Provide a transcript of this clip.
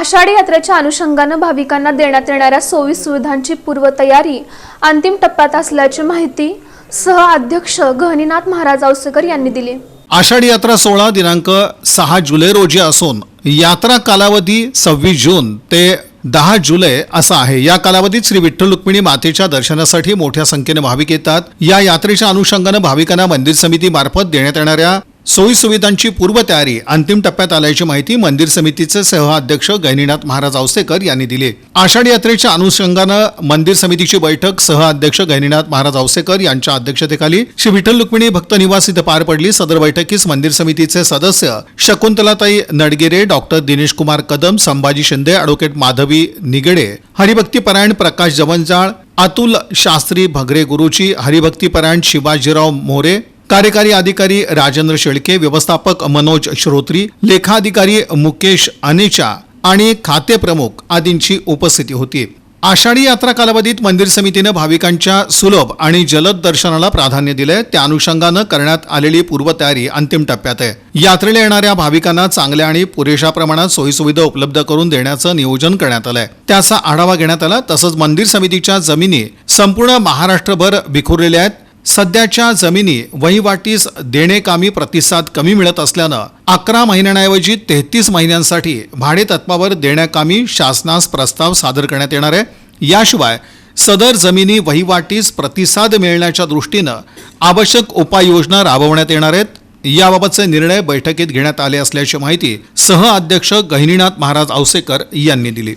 आषाढी यात्रेच्या अनुषंगानं भाविकांना देण्यात येणाऱ्या सोयी सुविधांची पूर्वतयारी अंतिम टप्प्यात असल्याची माहिती सह अध्यक्ष गहनीनाथ महाराज औसेकर यांनी दिली. आषाढी यात्रा सोहळा दिनांक सहा जुलै रोजी असून यात्रा कालावधी सव्वीस जून ते दहा जुलै असा आहे. या कालावधीत श्री विठ्ठल रुक्मिणी मातेच्या दर्शनासाठी मोठ्या संख्येने भाविक येतात. या यात्रेच्या अनुषंगानं भाविकांना मंदिर समिती मार्फत देण्यात येणाऱ्या सोयीसुविधांची पूर्वतयारी अंतिम टप्प्यात आल्याची माहिती मंदिर समितीचे सहअध्यक्ष गैनीनाथ महाराज औसेकर यांनी दिली. आषाढी यात्रेच्या अनुषंगानं मंदिर समितीची बैठक सहअध्यक्ष गैनीनाथ महाराज औसेकर यांच्या अध्यक्षतेखाली श्री विठ्ठल रुक्मिणी भक्त निवास इथं पार पडली. सदर बैठकीस मंदिर समितीचे सदस्य शकुंतलाताई नडगिरे डॉक्टर दिनेश कुमार कदम संभाजी शिंदे अॅडव्होकेट माधवी निगडे हरिभक्तीपरायण प्रकाश जवंजाळ अतुल शास्त्री भगरे गुरुची हरिभक्तीपरायण शिवाजीराव मोरे कार्यकारी अधिकारी राजेंद्र शेळके व्यवस्थापक मनोज श्रोत्री लेखाधिकारी मुकेश अनेचा आणि खाते प्रमुख आदींची उपस्थिती होती. आषाढी यात्रा कालावधीत मंदिर समितीनं भाविकांच्या सुलभ आणि जलद दर्शनाला प्राधान्य दिलंय. त्या अनुषंगानं करण्यात आलेली पूर्वतयारी अंतिम टप्प्यात आहे. यात्रेला येणाऱ्या भाविकांना चांगल्या आणि पुरेशा प्रमाणात सोयीसुविधा उपलब्ध करून देण्याचं नियोजन करण्यात आलंय. त्याचा आढावा घेण्यात आला. तसंच मंदिर समितीच्या जमिनी संपूर्ण महाराष्ट्रभर विखुरलेल्या आहेत. सध्याच्या जमिनी वहिवाटीस देणेकामी प्रतिसाद कमी मिळत असल्यानं अकरा महिन्यांऐवजी तेहतीस महिन्यांसाठी भाडे तत्वावर देण्याकामी शासनास प्रस्ताव सादर करण्यात येणार आहे. याशिवाय सदर जमिनी वहिवाटीस प्रतिसाद मिळण्याच्या दृष्टीनं आवश्यक उपाययोजना राबवण्यात येणार आहेत. याबाबतचे निर्णय बैठकीत घेण्यात आले असल्याची माहिती सह अध्यक्ष गहिनीनाथ महाराज औसेकर यांनी दिली.